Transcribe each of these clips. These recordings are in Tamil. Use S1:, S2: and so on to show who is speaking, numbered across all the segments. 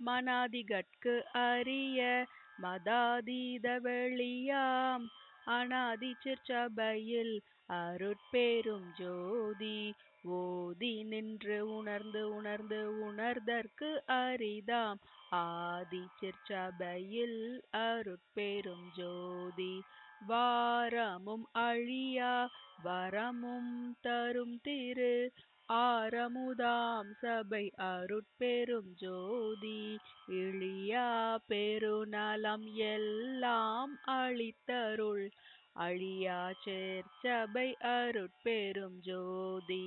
S1: மனாதிகட்கு அரிய மதாதீத வெளியாம் அனாதி சிற்சபையில் அருட்பேரும் ஜோதி ஓதி நின்று உணர்ந்து உணர்ந்து உணர்தற்கு அரிதாம். ஆதி சிற்சபையில் அருட்பேரும் ஜோதி வாரமும் அழியா வரமும் தரும் திரு ஆரமுதாம் சபை அருட்பெரும் ஜோதி இழியா பெருநலம் எல்லாம் அளித்தருள். அழியா சேர்ச்சபை அருட்பெரும் ஜோதி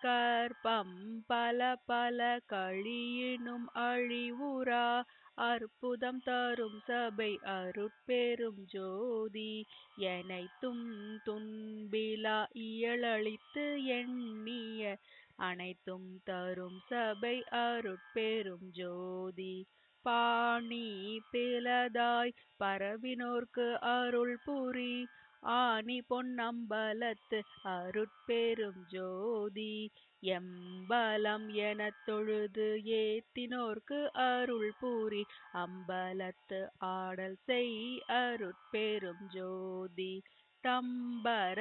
S1: கற்பம் பல பல கழியினும் அழிவுரா அற்புதம் தரும் சபை அருட்பெரும் ஜோதி எனைத்தும் துன்பிலா இயலளித்து எண்ணிய அனைத்தும் தரும் சபை அருட்பெரும் ஜோதி. பாணி பிளதாய் பரவினோர்க்கு அருள் புரி. ஆணி பொன்னம்பலத்து அருட்பெரும் ஜோதி. எம்பலம் எனத் தொழுது ஏத்தினோர்க்கு அருள் புரி. அம்பலத்து ஆடல் செய் அருட்பெரும் ஜோதி. தம்பர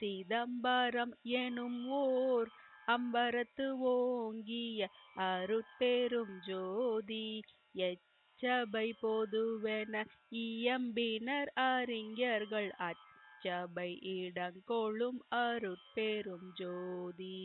S1: சிதம்பரம் எனும் ஓர் அம்பரத்து ஓங்கிய அருட்பெரும் ஜோதி எச்சபை பொதுவென இயம்பினர் அறிஞர்கள். அச்சபை இடங்கொளும் அருட்பெரும் ஜோதி.